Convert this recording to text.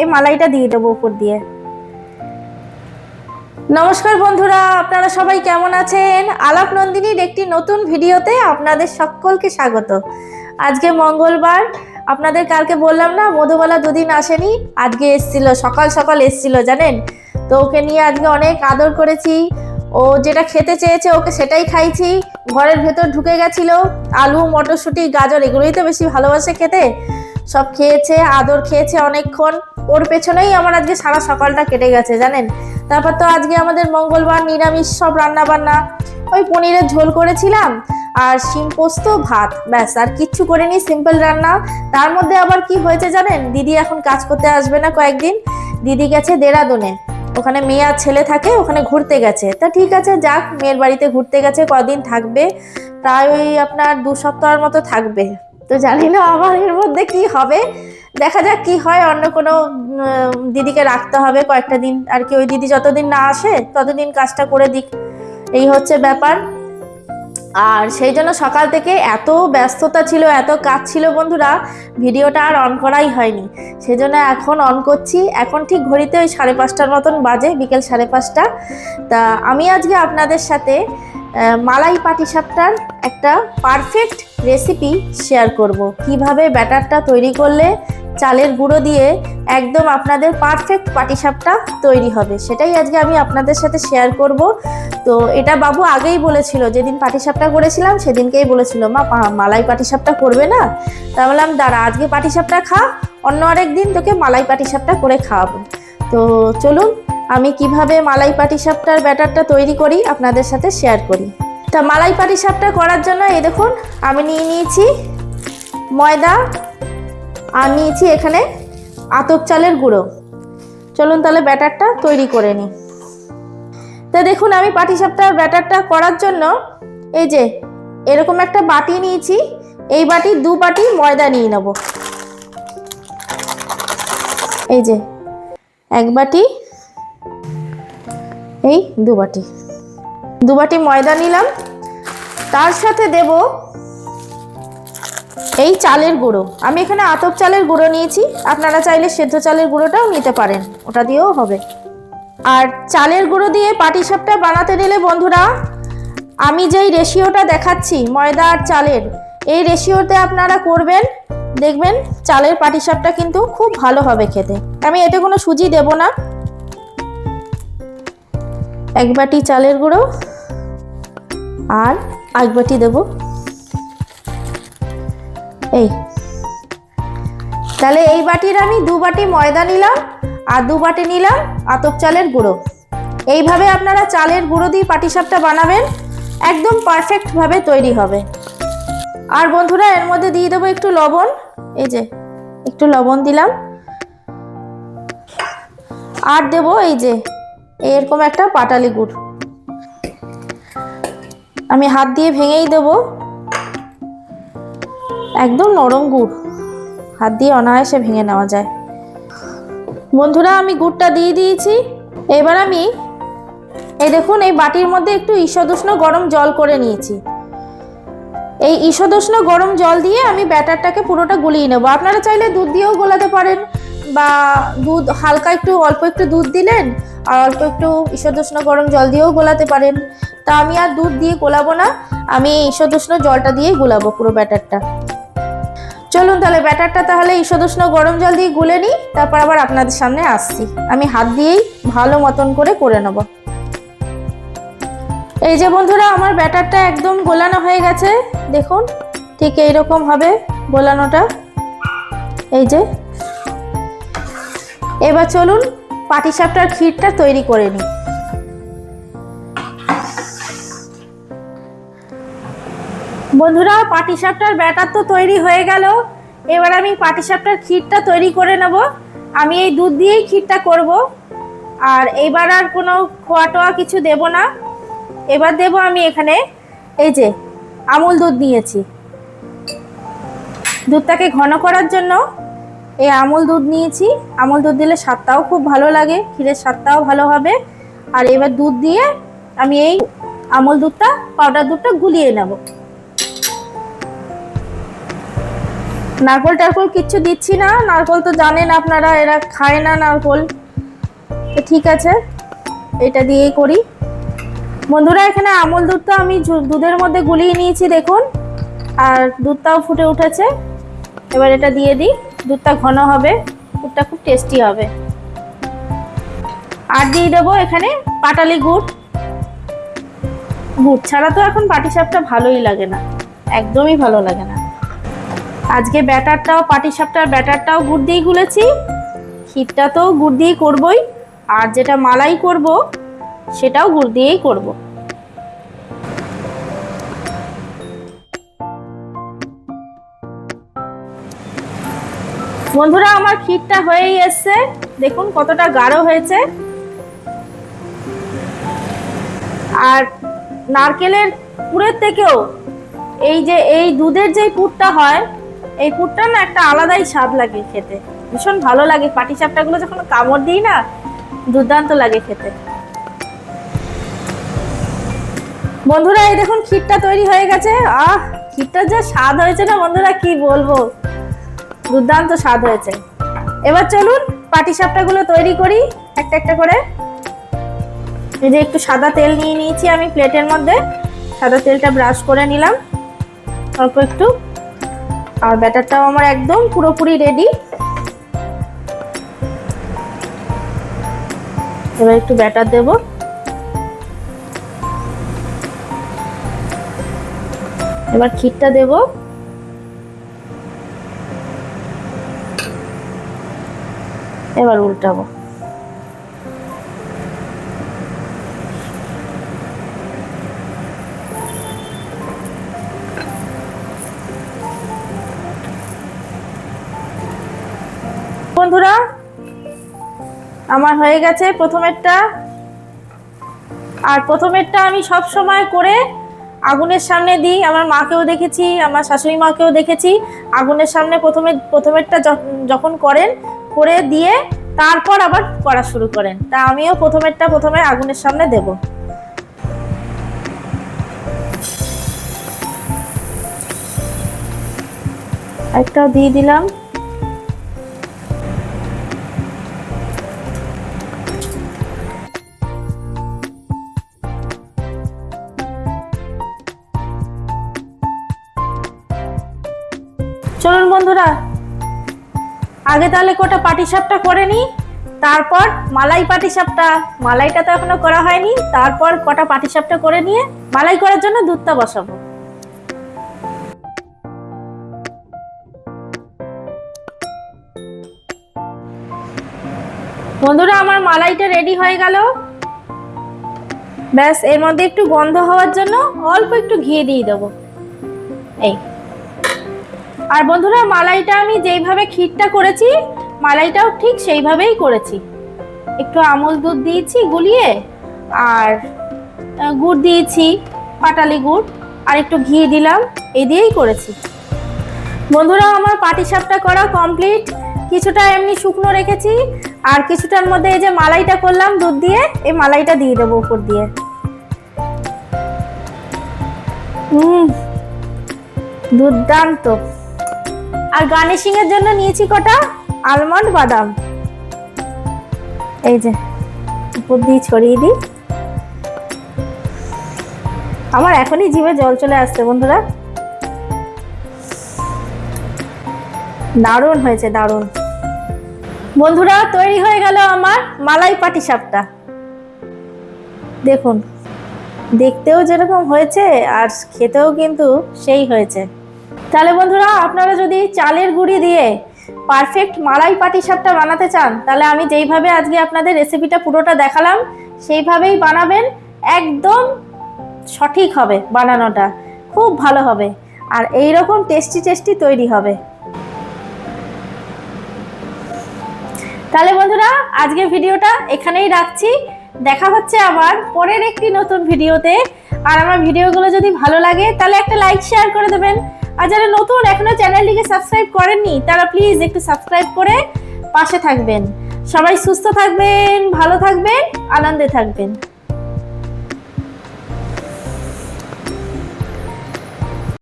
এই মালাইটা দিয়ে দেবো উপর দিয়ে। নমস্কার বন্ধুরা, আপনারা সবাই কেমন আছেন? আলাপ নন্দিনীর একটি নতুন ভিডিওতে আপনাদের সকলকে স্বাগত। আজকে মঙ্গলবার, আপনাদের কালকে বললাম না, মধুবালা দুদিন আসেনি, আজকে এসছিল, সকাল সকাল এসছিল, জানেন? তো ওকে নিয়ে আজকে অনেক আদর করেছি। ও যেটা খেতে চেয়েছে, ওকে সেটাই খাইছি। ঘরের ভেতর ঢুকে গেছিল, আলু, মটরশুঁটি, গাজর, এগুলোই তো বেশি ভালোবাসে খেতে। সব খেয়েছে, আদর খেয়েছে অনেকক্ষণ। ওর পেছনেই আমার আজকে সারা সকালটা কেটে গেছে, জানেন? তারপর তো আজকে আমাদের মঙ্গলবার, নিরামিষ সব রান্না বান্না ওই পনিরের ঝোল করেছিলাম, আর শিম পোস্ত, ভাত, ব্যাস, আর কিচ্ছু করিনি সিম্পল রান্না। তার মধ্যে আবার কি হয়েছে জানেন? দিদি এখন কাজ করতে আসবে না কয়েকদিন। দিদি গেছে দেরাদুনে। ওখানে মেয়ে আর ছেলে থাকে, ওখানে ঘুরতে গেছে। তা ঠিক আছে, যাক, মেয়ের বাড়িতে ঘুরতে গেছে, কদিন থাকবে। প্রায় ওই আপনার দু সপ্তাহের মতো থাকবে। তো জানি না, আমার এর মধ্যে কি হবে। দেখা যাক কি হয়, অন্য কোনো দিদিকে রাখতে হবে কয়েকটা দিন। আর কি ওই দিদি যতদিন না আসে, ততদিন কাজটা করে দিক। এই হচ্ছে ব্যাপার। আর সেই জন্য সকাল থেকে এত ব্যস্ততা ছিল, এত কাজ ছিল বন্ধুরা, ভিডিওটা আর অন করাই হয়নি। সেই জন্য এখন অন করছি। এখন ঠিক ঘড়িতে ওই সাড়ে পাঁচটার মতন বাজে, বিকেল সাড়ে পাঁচটা। তা আমি আজকে আপনাদের সাথে মালাই পাটিসাপটার একটা পারফেক্ট রেসিপি শেয়ার করব। কীভাবে ব্যাটারটা তৈরি করলে চালের গুঁড়ো দিয়ে একদম আপনাদের পারফেক্ট পাটিসাপটা তৈরি হবে, সেটাই আজকে আমি আপনাদের সাথে শেয়ার করব। তো এটা বাবু আগেই বলেছিল, যেদিন পাটিসাপটা করেছিলাম সেদিনকেই বলেছিল, মা মালাই পাটিসাপটা করবে না? তা বললাম, দাঁড়া, আজকে পাটিসাপটা খা, অন্য আরেক দিন তোকে মালাই পাটিসাপটা করে খাওয়াবো। তো চলুন আমি কীভাবে মালাই পাটিসাপটার ব্যাটারটা তৈরি করি আপনাদের সাথে শেয়ার করি। তা মালাই পাটিসাপটা করার জন্য এই দেখুন, আমি নিয়ে নিয়েছি ময়দা, আর নিয়েছি এখানে আতপ চালের গুঁড়ো। চলুন তাহলে ব্যাটারটা তৈরি করে নিই। তা দেখুন, আমি পাটিসাপটার ব্যাটারটা করার জন্য এই যে এরকম একটা বাটি নিয়েছি, এই বাটি দু বাটি ময়দা নিয়ে নেব। এই যে এক বাটি এই দু বাটি দু বাটি ময়দা নিলাম। তার সাথে দেব এই চালের গুঁড়ো। আমি এখানে আতপ চালের গুঁড়ো নিয়েছি। আপনারা চাইলে সেদ্ধ চালের গুঁড়োটাও নিতে পারেন। ওটা দিয়েও হবে। আর চালের গুঁড়ো দিয়ে পাটিসাপটা বানাতে নিলে বন্ধুরা, আমি যেই রেশিওটা দেখাচ্ছি, ময়দা আর চালের, এই রেশিওতে আপনারা করবেন, দেখবেন চালের পাটিসাপটা কিন্তু খুব ভালো হবে খেতে। আমি এতে কোনো সুজি দেব না। এক বাটি চালের গুঁড়ো আর এক বাটি দেব। এই। তাহলে এই বাটির আমি দু বাটি ময়দা নিলাম আর দু বাটি নিলাম আতপ চালের গুঁড়ো। এইভাবে আপনারা চালের গুঁড়ো দিয়ে পাটিসাপটা বানাবেন, একদম পারফেক্টভাবে তৈরি হবে। আর বন্ধুরা, এর মধ্যে দিয়ে দেবো একটু লবণ। এই যে, একটু লবণ দিলাম। আর দেব এই যে এরকম একটা পাটালি গুড়। আমি হাত দিয়ে ভেঙেই দেব। একদম নরম গুড়। হাত দিয়ে অনায়াসে ভেঙে নেওয়া যায়। বন্ধুরা, আমি গুড়টা দিয়ে দিয়েছি। এবার আমি এই দেখুন, এই বাটির মধ্যে একটু ঈষদুষ্ণ গরম জল করে নিয়েছি। এই ঈষদুষ্ণ গরম জল দিয়ে আমি ব্যাটারটাকে পুরোটা গুলিয়ে নেব। আপনারা চাইলে দুধ দিয়েও গোলাতে পারেন বা দুধ, হালকা একটু, অল্প একটু দুধ দিলেন আর অল্প একটু ঈষদুষ্ণ গরম জল দিয়েও গোলাতে পারেন। তা আমি আর দুধ দিয়ে গোলাবো না, আমি ঈষদুষ্ণ জলটা দিয়েই গোলাবো পুরো ব্যাটারটা। চলুন তাহলে ব্যাটারটা তাহলে ঈষদুষ্ণ গরম জল দিয়ে গুলে নিই, তারপর আবার আপনাদের সামনে আসছি। আমি হাত দিয়েই ভালো মতন করে করে নেব। এই যে বন্ধুরা, আমার ব্যাটারটা একদম গোলানো হয়ে গেছে। দেখুন, ঠিক এইরকম হবে গোলানোটা। এই যে। এবার চলুন পাটিসাপটার ক্ষীরটা তৈরি করে নিই বন্ধুরা, পাটিসাপটার ব্যাটার তো তৈরি হয়ে গেল। এবার আমি পাটিসাপটার ক্ষীরটা তৈরি করে নেব। আমি এই দুধ দিয়েই ক্ষীরটা করব। আর এবার আর কোনো খোয়া টোয়া কিছু দেব না। এবার দেব আমি এখানে এই যে আমুল দুধ নিয়েছি। দুধটাকে ঘন করার জন্য এই আমুল দুধ নিয়েছি। আমুল দুধ দিলে স্বাদটাও খুব ভালো লাগে, ক্ষীরের স্বাদটাও ভালো হবে। আর এবার দুধ দিয়ে আমি এই আমুল দুধটা পাউডার দুধটা গুলিয়ে নেব। নারকল টারকল কিচ্ছু দিচ্ছি না। নারকল তো জানেন আপনারা, এরা খায় না নারকল। তো ঠিক আছে, এটা দিয়েই করি। বন্ধুরা, এখানে আমল দুধটা আমি দুধের মধ্যে গুলিয়ে নিয়েছি, দেখুন। আর দুধটাও ফুটে উঠেছে। এবার এটা দিয়ে দিই। দুধটা ঘন হবে, দুধটা খুব টেস্টি হবে। আর দিয়ে দেবো এখানে পাটালি গুড়। গুড় ছাড়া তো এখন পাটিসাপটা ভালোই লাগে না, একদমই ভালো লাগে না। আজকে ব্যাটারটাও, পাটিসাপটার ব্যাটারটাও গুড় দিয়েই গুলেছি। ক্ষীরটা তো গুড় দিয়েই করবই, আর যেটা মালাই করব, সেটাও গুড় দিয়েই করব। বন্ধুরা, আমার ক্ষীরটা হয়েই এসছে। দেখুন কতটা গাঢ় হয়েছে। আর নারকেলের পুরের থেকেও এই যে, এই দুধের যে পুরটা হয়, এই পুরটা না একটা আলাদাই স্বাদ লাগে খেতে। ভীষণ ভালো লাগে। পাটি সাপটাগুলো যখন কামড় দিই না, দুর্দান্ত লাগে খেতে। বন্ধুরা, এই দেখুন ক্ষীরটা তৈরি হয়ে গেছে। আহ ক্ষীরটা যে স্বাদ হয়েছে না বন্ধুরা, কি বলব? দুর্দান্ত স্বাদ হয়েছে। এবার চলুন পাটি সাপটাগুলো তৈরি করি, একটা একটা করে। এই যে একটু সাদা তেল নিয়ে নিয়েছি আমি প্লেটের মধ্যে। সাদা তেলটা ব্রাশ করে নিলাম। অল্প একটু। আর ব্যাটারটাও আমার একদম পুরোপুরি রেডি এবার একটু ব্যাটার দেব। এবার ক্ষীরটা দেব। এবার উল্টাবো। বন্ধুরা, আমার হয়ে গেছে প্রথমেরটা। আর প্রথমেরটা আমি সব সময় করে আগুনের সামনে দিই। আমার মাকেও দেখেছি, আমার শাশুড়ি মাকেও দেখেছি। আগুনের সামনে প্রথমে প্রথমেরটা যখন করেন করে দিয়ে তারপর আবার করা শুরু করেন। তা আমিও প্রথমেরটা প্রথমে আগুনের সামনে দেব। একটাও দিয়ে দিলাম। চলুন বন্ধুরা আগে তাহলে কটা পাটিসাপটা করে নিই তারপর মালাই পাটিসাপটা। মালাইটা তো এখনও করা হয়নি, তারপর কটা পাটিসাপটা করে নিয়ে মালাই করার জন্য দুধটা বসাবো। বন্ধুরা, আমার মালাইটা রেডি হয়ে গেল। ব্যাস, এর মধ্যে একটু গন্ধ হওয়ার জন্য অল্প একটু ঘি দিয়ে দেবো। এই। আর বন্ধুরা, মালাইটা আমি যেইভাবে ক্ষীরটা করেছি, মালাইটাও ঠিক সেইভাবেই করেছি। একটু আমল দুধ দিয়েছি গুলিয়ে, আর গুড় দিয়েছি, পাটালি গুড়, আর একটু ঘি দিলাম, এই দিয়েই করেছি। বন্ধুরা, আমার পাটিসাপটা করা কমপ্লিট। কিছুটা এমনি শুকনো রেখেছি, আর কিছুটার মধ্যে এই যে মালাইটা করলাম দুধ দিয়ে, এই মালাইটা দিয়ে দেবো উপর দিয়ে। হুম দুর্দান্ত। আর গার্নিশিং এর জন্য নিয়েছি কটা? আলমন্ড বাদাম। এই যে, উপর দিয়ে ছড়িয়ে দিই। আমার এখনই জিভে জল চলে আসছে, বন্ধুরা। দারুণ হয়েছে, দারুণ। বন্ধুরা, তৈরি হয়ে গেল আমার মালাই পাটি সাপটা। দেখুন, দেখতেও যেরকম হয়েছে আর খেতেও কিন্তু সেই হয়েছে। তাহলে বন্ধুরা, আপনারা যদি চালের গুঁড়ি দিয়ে পারফেক্ট মালাই পাটিসাপটা বানাতে চান, তাহলে আমি যেইভাবে আজকে আপনাদের রেসিপিটা পুরোটা দেখালাম, সেইভাবেই বানাবেন। একদম সঠিক হবে বানানোটা। খুব ভালো হবে। আর এই রকম টেস্টি টেস্টি তৈরি হবে। তাহলে বন্ধুরা আজকে ভিডিওটা এখানেই রাখছি। দেখা হচ্ছে আবার পরের একটি নতুন ভিডিওতে। আর আমার ভিডিওগুলো যদি ভালো লাগে, তাহলে একটা লাইক শেয়ার করে দেবেন। আর যারা নতুন, এখনও চ্যানেলটিকে সাবস্ক্রাইব করেননি, তারা প্লিজ একটু সাবস্ক্রাইব করে পাশে থাকবেন। সবাই সুস্থ থাকবেন, ভালো থাকবেন, আনন্দে থাকবেন।